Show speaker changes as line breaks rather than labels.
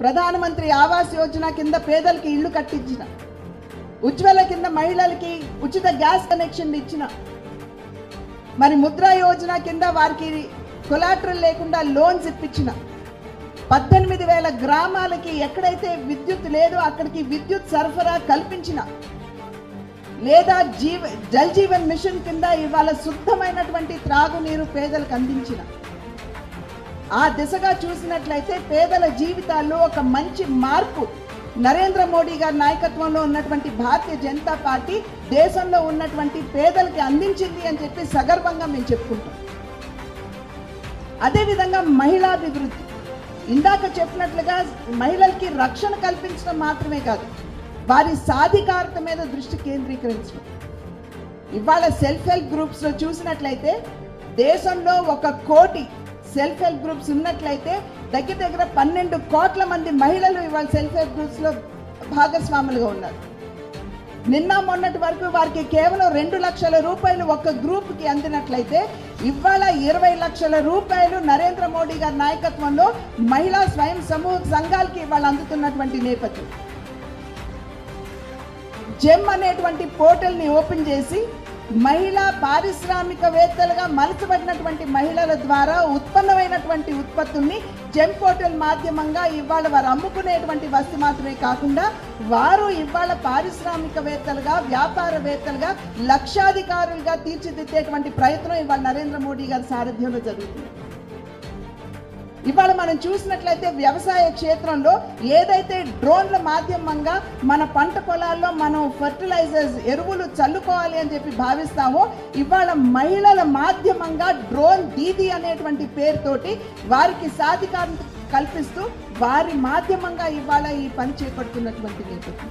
ప్రధానమంత్రి ఆవాస్ యోజన కింద పేదలకి ఇల్లు కట్టించిన ఉజ్వల కింద మహిళలకి ఉచిత గ్యాస్ కనెక్షన్ ఇచ్చిన మరి ముద్రా యోజన కింద వారికి కొలాటరల్ లేకుండా లోన్స్ ఇప్పించిన పద్దెనిమిది వేల గ్రామాలకి ఎక్కడైతే విద్యుత్ లేదో అక్కడికి విద్యుత్ సరఫరా కల్పించిన లేదా జీవ జల్ జీవన్ మిషన్ కింద ఇవాళ శుద్ధమైనటువంటి త్రాగునీరు పేదలకు అందించిన ఆ దిశగా చూసినట్లయితే పేదల జీవితాల్లో ఒక మంచి మార్పు. నరేంద్ర మోడీ గారి నాయకత్వంలో ఉన్నటువంటి భారతీయ జనతా పార్టీ దేశంలో ఉన్నటువంటి పేదలకి అందించింది అని చెప్పి సగర్వంగా మేము చెప్పుకుంటాం. అదేవిధంగా మహిళాభివృద్ధి ఇందాక చెప్పినట్లుగా మహిళలకి రక్షణ కల్పించడం మాత్రమే కాదు వారి సాధికారత మీద దృష్టి కేంద్రీకరించడం. ఇవాళ సెల్ఫ్ హెల్ప్ గ్రూప్స్లో చూసినట్లయితే దేశంలో ఒక కోటి సెల్ఫ్ హెల్ప్ గ్రూప్స్ ఉన్నట్లయితే దగ్గర దగ్గర పన్నెండు కోట్ల మంది మహిళలు ఇవాళ సెల్ఫ్ హెల్ప్ గ్రూప్స్లో భాగస్వాములుగా ఉన్నారు. నిన్న మొన్నటి వరకు వారికి కేవలం రెండు లక్షల రూపాయలు ఒక గ్రూప్కి అందినట్లయితే ఇవాళ ఇరవై లక్షల రూపాయలు నరేంద్ర మోడీ గారి నాయకత్వంలో మహిళా స్వయం సమూహ సంఘాలకి ఇవాళ అందుతున్నటువంటి నేపథ్యం. జెమ్ అనేటువంటి పోర్టల్ని ఓపెన్ చేసి మహిళా పారిశ్రామికవేత్తలుగా మలచబడినటువంటి మహిళల ద్వారా ఉత్పన్నమైనటువంటి ఉత్పత్తుల్ని జెమ్ పోర్టల్ మాధ్యమంగా ఇవాళ వారు అమ్ముకునేటువంటి వస్తు మాత్రమే కాకుండా వారు ఇవాళ పారిశ్రామికవేత్తలుగా వ్యాపారవేత్తలుగా లక్షాధికారులుగా తీర్చిదిద్దేటువంటి ప్రయత్నం ఇవాళ నరేంద్ర మోడీ గారి సారథ్యంలో జరుగుతుంది. ఇవాళ మనం చూసినట్లయితే వ్యవసాయ క్షేత్రంలో ఏదైతే డ్రోన్ల మాధ్యమంగా మన పంట పొలాల్లో మనం ఫర్టిలైజర్స్ ఎరువులు చల్లుకోవాలి అని చెప్పి భావిస్తామో ఇవాళ మహిళల మాధ్యమంగా డ్రోన్ దీది అనేటువంటి పేరుతోటి వారికి సాధికారం కల్పిస్తూ వారి మాధ్యమంగా ఇవాళ ఈ పని చేపడుతున్నటువంటి నేపథ్యం.